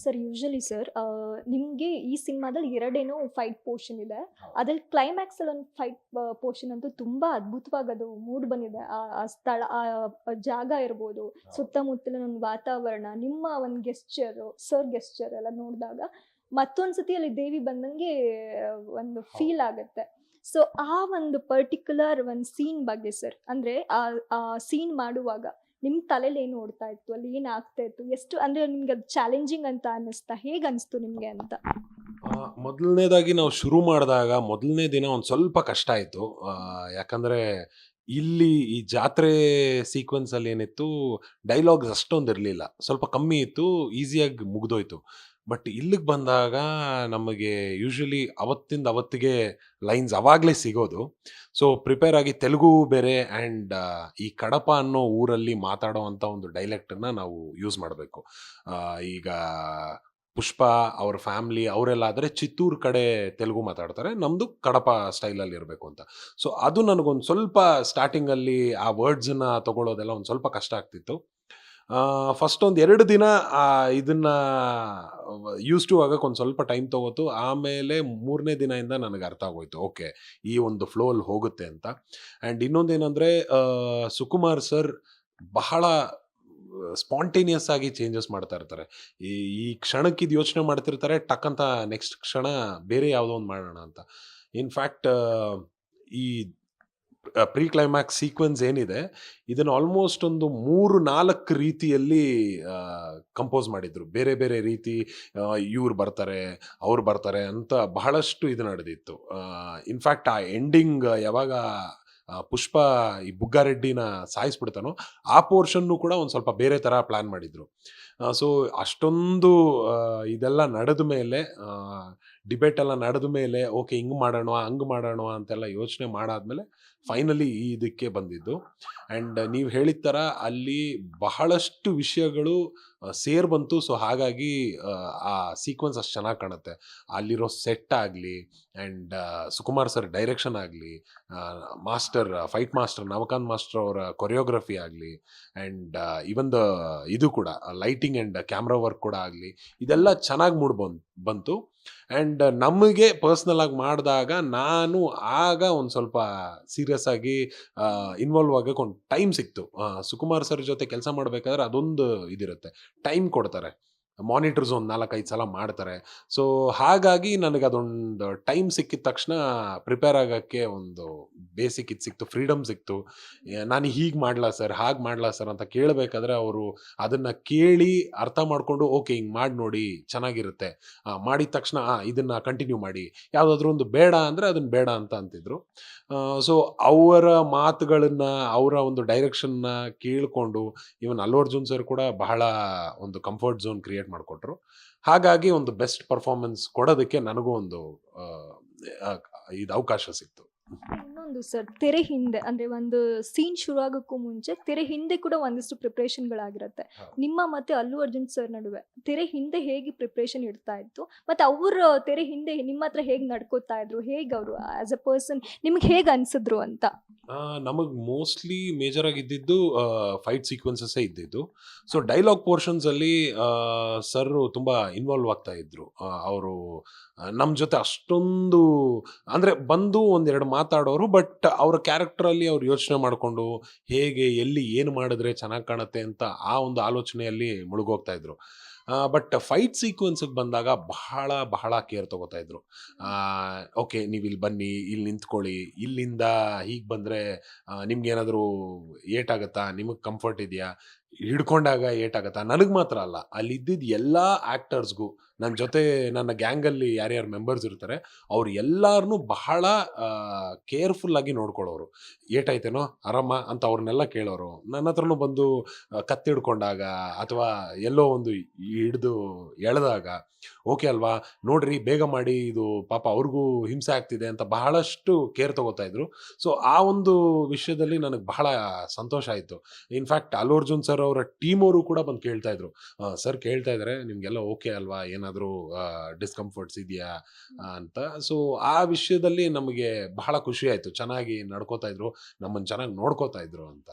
Sir usually sir ನಿಮಗೆ ಈ ಸಿನಿಮಾದಲ್ಲಿ ಎರಡೇನೋ ಫೈಟ್ ಪೋರ್ಷನ್ ಇದೆ. ಅದ್ರಲ್ಲಿ ಕ್ಲೈಮ್ಯಾಕ್ಸ್ ಅಲ್ಲಿ ಒಂದು ಫೈಟ್ ಪೋರ್ಷನ್ ಅಂತೂ ತುಂಬಾ ಅದ್ಭುತವಾಗಿ ಅದು ಮೂಡ್ ಬಂದಿದೆ. ಆ ಸ್ಥಳ ಆ ಜಾಗ ಇರ್ಬೋದು ಸುತ್ತಮುತ್ತಲಿನ ಒಂದು ವಾತಾವರಣ ನಿಮ್ಮ ಒಂದು ಗೆಸ್ಚರ್ ಸರ್ ಗೆಸ್ಚರ್ ಎಲ್ಲ ನೋಡಿದಾಗ ಮತ್ತೊಂದ್ಸತಿ ಅಲ್ಲಿ ದೇವಿ ಬಂದಂಗೆ ಒಂದು ಫೀಲ್ ಆಗುತ್ತೆ. ಸೊ ಆ ಒಂದು ಪರ್ಟಿಕ್ಯುಲರ್ ಒಂದು ಸೀನ್ ಬಗ್ಗೆ ಸರ್ ಅಂದ್ರೆ ಆ ಸೀನ್ ಮಾಡುವಾಗ ನಿಮ್ ತಲೆಯಲ್ಲಿ ಏನು ಓಡ್ತಾ ಇತ್ತು? ಅಲ್ಲಿ ಏನ್ ಆಗ್ತಾ ಇತ್ತು? ಎಷ್ಟು ಅಂದ್ರೆ ನಿಮ್ಗೆ ಅದು ಚಾಲೆಂಜಿಂಗ್ ಅಂತ ಅನ್ನಿಸ್ತಾ? ಹೇಗ್ ಅನಿಸ್ತು ನಿಮ್ಗೆ ಅಂತ? ಮೊದಲನೇದಾಗಿ ನಾವು ಶುರು ಮಾಡಿದಾಗ ಮೊದಲನೇ ದಿನ ಒಂದು ಸ್ವಲ್ಪ ಕಷ್ಟ ಆಯಿತು. ಯಾಕಂದರೆ ಇಲ್ಲಿ ಈ ಜಾತ್ರೆ ಸೀಕ್ವೆನ್ಸಲ್ಲಿ ಏನಿತ್ತು ಡೈಲಾಗ್ಸ್ ಅಷ್ಟೊಂದು ಇರಲಿಲ್ಲ. ಸ್ವಲ್ಪ ಕಮ್ಮಿ ಇತ್ತು ಈಸಿಯಾಗಿ ಮುಗ್ದೋಯ್ತು. ಬಟ್ ಇಲ್ಲಿಗೆ ಬಂದಾಗ ನಮಗೆ ಯೂಶ್ವಲಿ ಅವತ್ತಿಂದ ಅವತ್ತಿಗೆ ಲೈನ್ಸ್ ಅವಾಗಲೇ ಸಿಗೋದು. ಸೊ, ಪ್ರಿಪೇರ್ ಆಗಿ ತೆಲುಗು ಬೇರೆ ಆ್ಯಂಡ್ ಈ ಕಡಪ ಅನ್ನೋ ಊರಲ್ಲಿ ಮಾತಾಡೋವಂಥ ಒಂದು ಡೈಲೆಕ್ಟನ್ನು ನಾವು ಯೂಸ್ ಮಾಡಬೇಕು. ಈಗ ಪುಷ್ಪ ಅವ್ರ ಫ್ಯಾಮ್ಲಿ ಅವರೆಲ್ಲ ಆದರೆ ಚಿತ್ತೂರು ಕಡೆ ತೆಲುಗು ಮಾತಾಡ್ತಾರೆ ನಮ್ಮದು ಕಡಪ ಸ್ಟೈಲಲ್ಲಿ ಇರಬೇಕು ಅಂತ. ಸೊ, ಅದು ನನಗೊಂದು ಸ್ವಲ್ಪ ಸ್ಟಾರ್ಟಿಂಗಲ್ಲಿ ಆ ವರ್ಡ್ಸನ್ನ ತಗೊಳ್ಳೋದೆಲ್ಲ ಒಂದು ಸ್ವಲ್ಪ ಕಷ್ಟ ಆಗ್ತಿತ್ತು. ಫಸ್ಟ್ ಒಂದು ಎರಡು ದಿನ ಇದನ್ನ ಯೂಸ್ ಟು ಆಗಕ್ಕೆ ಒಂದು ಸ್ವಲ್ಪ ಟೈಮ್ ತೊಗೋತು, ಆಮೇಲೆ ಮೂರನೇ ದಿನದಿಂದ ನನಗೆ ಅರ್ಥ ಆಗೋಯ್ತು. ಓಕೆ, ಈ ಒಂದು ಫ್ಲೋ ಅಲ್ಲಿ ಹೋಗುತ್ತೆ ಅಂತ. ಆ್ಯಂಡ್ ಇನ್ನೊಂದೇನೆಂದರೆ ಸುಕುಮಾರ್ ಸರ್ ಬಹಳ ಸ್ಪಾಂಟೇನಿಯಸ್ ಆಗಿ ಚೇಂಜಸ್ ಮಾಡ್ತಾ ಇರ್ತಾರೆ. ಈ ಈ ಕ್ಷಣಕ್ಕೆ ಇದು ಯೋಚನೆ ಮಾಡ್ತಿರ್ತಾರೆ ಟಕ್ ಅಂತ ನೆಕ್ಸ್ಟ್ ಕ್ಷಣ ಬೇರೆ ಯಾವುದೋ ಒಂದು ಮಾಡೋಣ ಅಂತ. ಇನ್ಫ್ಯಾಕ್ಟ್ ಈ ಪ್ರೀ ಕ್ಲೈಮ್ಯಾಕ್ಸ್ ಸೀಕ್ವೆನ್ಸ್ ಏನಿದೆ, ಇದನ್ನು ಆಲ್ಮೋಸ್ಟ್ ಒಂದು ಮೂರು ನಾಲ್ಕು ರೀತಿಯಲ್ಲಿ ಕಂಪೋಸ್ ಮಾಡಿದ್ರು. ಬೇರೆ ಬೇರೆ ರೀತಿ ಇವ್ರು ಬರ್ತಾರೆ, ಅವ್ರು ಬರ್ತಾರೆ ಅಂತ ಬಹಳಷ್ಟು ಇದು ನಡೆದಿತ್ತು. ಇನ್ಫ್ಯಾಕ್ಟ್ ಆ ಎಂಡಿಂಗ್ ಯಾವಾಗ ಪುಷ್ಪ ಈ ಬುಗ್ಗಾರೆಡ್ಡಿನ ಸಾಯಿಸ್ಬಿಡ್ತಾನೋ, ಆ ಪೋರ್ಷನ್ನು ಕೂಡ ಒಂದು ಸ್ವಲ್ಪ ಬೇರೆ ಥರ ಪ್ಲ್ಯಾನ್ ಮಾಡಿದ್ರು. ಸೊ ಅಷ್ಟೊಂದು ಇದೆಲ್ಲ ನಡೆದ ಮೇಲೆ ಡಿಬೇಟ್ ಎಲ್ಲ ನಡೆದ ಮೇಲೆ, ಓಕೆ ಹಿಂಗೆ ಮಾಡೋಣ ಹಂಗೆ ಮಾಡೋಣ ಅಂತೆಲ್ಲ ಯೋಚನೆ ಮಾಡಾದ್ಮೇಲೆ ಫೈನಲಿ ಈ ಇದಕ್ಕೆ ಬಂದಿದ್ದು. ಆ್ಯಂಡ್ ನೀವು ಹೇಳಿದ ಥರ ಅಲ್ಲಿ ಬಹಳಷ್ಟು ವಿಷಯಗಳು ಸೇರ್ ಬಂತು. ಸೊ ಹಾಗಾಗಿ ಆ, ಸೀಕ್ವೆನ್ಸ್ ಅಷ್ಟು ಚೆನ್ನಾಗಿ ಕಾಣುತ್ತೆ. ಅಲ್ಲಿರೋ ಸೆಟ್ ಆಗಲಿ ಆ್ಯಂಡ್ ಸುಕುಮಾರ್ ಸರ್ ಡೈರೆಕ್ಷನ್ ಆಗಲಿ master fight master Navakanth master ಅವರ ಕೊರಿಯೋಗ್ರಫಿ ಆಗಲಿ ಆ್ಯಂಡ್ ಇವನ್ ದ ಇದು ಕೂಡ ಲೈಟಿಂಗ್ ಆ್ಯಂಡ್ ಕ್ಯಾಮ್ರಾ ವರ್ಕ್ ಕೂಡ ಆಗಲಿ ಇದೆಲ್ಲ ಚೆನ್ನಾಗಿ ಮೂಡ್ ಬಂತು. ಆ್ಯಂಡ್ ನಮಗೆ ಪರ್ಸ್ನಲ್ ಆಗಿ ಮಾಡಿದಾಗ ನಾನು ಆಗ ಒಂದು ಸ್ವಲ್ಪ ಸೀರಿಯಸ್ ಆಗಿ ಇನ್ವಾಲ್ವ್ ಆಗಕ್ಕೆ ಒಂದು ಟೈಮ್ ಸಿಕ್ತು. ಸುಕುಮಾರ್ ಸರ್ ಜೊತೆ ಕೆಲಸ ಮಾಡಬೇಕಾದ್ರೆ ಅದೊಂದು ಇದಿರುತ್ತೆ. ಟೈಮ್ ಕೊಡ್ತಾರೆ. ಮಾನಿಟರ್ಸ್ ಒಂದು ನಾಲ್ಕೈದು ಸಲ ಮಾಡ್ತಾರೆ. ಸೊ ಹಾಗಾಗಿ ನನಗೆ ಅದೊಂದು ಟೈಮ್ ಸಿಕ್ಕಿದ ತಕ್ಷಣ ಪ್ರಿಪೇರ್ ಆಗೋಕ್ಕೆ ಒಂದು ಬೇಸಿಕ್ ಇದು ಸಿಕ್ತು ಫ್ರೀಡಮ್ ಸಿಕ್ತು. ನಾನು ಹೀಗೆ ಮಾಡಲಾ ಸರ್ ಹಾಗೆ ಮಾಡಲಾ ಸರ್ ಅಂತ ಕೇಳಬೇಕಾದ್ರೆ ಅವರು ಅದನ್ನು ಕೇಳಿ ಅರ್ಥ ಮಾಡಿಕೊಂಡು ಓಕೆ ಹಿಂಗೆ ಮಾಡಿ ನೋಡಿ, ಚೆನ್ನಾಗಿರುತ್ತೆ. ಮಾಡಿದ ತಕ್ಷಣ ಇದನ್ನ ಕಂಟಿನ್ಯೂ ಮಾಡಿ. ಯಾವುದಾದ್ರೂ ಒಂದು ಬೇಡ ಅಂದರೆ ಅದನ್ನು ಬೇಡ ಅಂತ ಅಂತಿದ್ರು. ಸೊ ಅವರ ಮಾತುಗಳನ್ನು, ಅವರ ಒಂದು ಡೈರೆಕ್ಷನ್ನ ಕೇಳಿಕೊಂಡು ಇವನ್ ಅಲ್ಲು ಅರ್ಜುನ್ ಸರ್ ಕೂಡ ಬಹಳ ಒಂದು ಕಂಫರ್ಟ್ ಝೋನ್ ಕ್ರಿಯೇಟ್ ಮಾಡಿಕೊಟ್ರು. ಹಾಗಾಗಿ ಒಂದು ಬೆಸ್ಟ್ ಪರ್ಫಾರ್ಮೆನ್ಸ್ ಕೊಡೋದಕ್ಕೆ ನನಗೂ ಒಂದು ಇದು ಅವಕಾಶ ಸಿಕ್ತು. ಇನ್ನೊಂದು ಸರ್ ತೆರೆ ಹಿಂದೆ ಅಂದ್ರೆ ಒಂದು ಸೀನ್ ಶುರು ಆಗೋಕ್ಕೂ ಮುಂಚೆ ತೆರೆ ಹಿಂದೆ ಕೂಡ ಒಂದಿಷ್ಟು ಪ್ರಿಪ್ರೇಷನ್ಗಳಾಗಿರುತ್ತೆ. ನಿಮ್ಮ ಮತ್ತೆ ಅಲ್ಲು ಅರ್ಜುನ್ ಸರ್ ನಡುವೆ ತೆರೆ ಹಿಂದೆ ಹೇಗೆ ಪ್ರಿಪ್ರೇಷನ್ ಇಡ್ತಾ ಇತ್ತು? ಮತ್ತೆ ಅವರು ತೆರೆ ಹಿಂದೆ ನಿಮ್ಮ ಹತ್ರ ಹೇಗೆ ನಡ್ಕೋತಾ ಇದ್ರು? ಹೇಗೆ ಅವರು ಆಸ್ ಅ ಪರ್ಸನ್ ನಿಮ್ಗೆ ಹೇಗೆ ಅನ್ಸಿದ್ರು ಅಂತ? ನಮಗೆ ಮೋಸ್ಟ್ಲಿ ಮೇಜರ್ ಆಗಿ ಇದ್ದಿದ್ದು ಫೈಟ್ ಸೀಕ್ವೆನ್ಸಸ್ ಇದ್ದಿದ್ದು. ಸೊ ಡೈಲಾಗ್ ಪೋರ್ಷನ್ಸ್ ಅಲ್ಲಿ ಸರ್ ತುಂಬಾ ಇನ್ವಾಲ್ವ್ ಆಗ್ತಾ ಇದ್ರು. ಅವರು ನಮ್ಮ ಜೊತೆ ಅಷ್ಟೊಂದು ಅಂದ್ರೆ ಬಂದು ಒಂದೆರಡು ಮಾತಾಡೋರು ಬಟ್ ಅವರ ಕ್ಯಾರೆಕ್ಟರಲ್ಲಿ ಅವ್ರು ಯೋಚನೆ ಮಾಡಿಕೊಂಡು ಹೇಗೆ, ಎಲ್ಲಿ ಏನು ಮಾಡಿದ್ರೆ ಚೆನ್ನಾಗಿ ಕಾಣುತ್ತೆ ಅಂತ ಆ ಒಂದು ಆಲೋಚನೆಯಲ್ಲಿ ಮುಳುಗೋಗ್ತಾ ಇದ್ರು. ಬಟ್ ಫೈಟ್ ಸೀಕ್ವೆನ್ಸಿಗೆ ಬಂದಾಗ ಬಹಳ ಬಹಳ ಕೇರ್ ತಗೋತಾ ಇದ್ರು. ಓಕೆ ನೀವು ಇಲ್ಲಿ ಬನ್ನಿ ಇಲ್ಲಿ ನಿಂತ್ಕೊಳ್ಳಿ, ಇಲ್ಲಿಂದ ಹೀಗೆ ಬಂದರೆ ನಿಮ್ಗೆ ಏನಾದರೂ ಏಟಾಗತ್ತಾ, ನಿಮಗೆ ಕಂಫರ್ಟ್ ಇದೆಯಾ? ಹಿಡ್ಕೊಂಡಾಗ ಏಟಾಗತ್ತಾ? ನನಗೆ ಮಾತ್ರ ಅಲ್ಲ ಅಲ್ಲಿ ಇದ್ದಿದ್ದ ಎಲ್ಲ ಆ್ಯಕ್ಟರ್ಸ್ಗೂ ನನ್ನ ಜೊತೆ ನನ್ನ ಗ್ಯಾಂಗಲ್ಲಿ ಯಾರ್ಯಾರು ಮೆಂಬರ್ಸ್ ಇರ್ತಾರೆ, ಅವ್ರು ಎಲ್ಲರನ್ನೂ ಬಹಳ ಕೇರ್ಫುಲ್ಲಾಗಿ ನೋಡ್ಕೊಳ್ಳೋರು ಏಟಾಯ್ತೇನೋ, ಆರಾಮ ಅಂತ ಅವ್ರನ್ನೆಲ್ಲ ಕೇಳೋರು. ನನ್ನ ಹತ್ರನೂ ಬಂದು ಕತ್ತಿಡ್ಕೊಂಡಾಗ ಅಥವಾ ಎಲ್ಲೋ ಒಂದು ಹಿಡಿದು ಎಳೆದಾಗ, ಓಕೆ ಅಲ್ವಾ, ನೋಡ್ರಿ, ಬೇಗ ಮಾಡಿ, ಇದು ಪಾಪ ಅವ್ರಿಗೂ ಹಿಂಸೆ ಆಗ್ತಿದೆ ಅಂತ ಬಹಳಷ್ಟು ಕೇರ್ ತಗೋತಾ ಇದ್ರು. ಸೊ, ಆ ಒಂದು ವಿಷಯದಲ್ಲಿ ನನಗೆ ಬಹಳ ಸಂತೋಷ ಆಯಿತು. ಇನ್ಫ್ಯಾಕ್ಟ್ ಅಲ್ಲು ಅರ್ಜುನ್ ಸರ್ ಅವರ ಟೀಮ್ ಅವರು ಕೂಡ ಬಂದು ಕೇಳ್ತಾ ಇದ್ರು. ಸರ್ ಕೇಳ್ತಾ ಇದ್ದಾರೆ ನಿಮಗೆಲ್ಲ ಓಕೆ ಅಲ್ವಾ ಏನಾದರೂ ಡಿಸ್ಕಂಫರ್ಟ್ಸ್ ಇದೆಯಾ ಅಂತ. ಸೊ ಆ ವಿಷಯದಲ್ಲಿ ನಮಗೆ ಬಹಳ ಖುಷಿ ಆಯಿತು. ಚೆನ್ನಾಗಿ ನಡ್ಕೋತಾ ಇದ್ರು. ನಮ್ಮನ್ನು ಚೆನ್ನಾಗಿ ನೋಡ್ಕೋತಾ ಇದ್ರು ಅಂತ.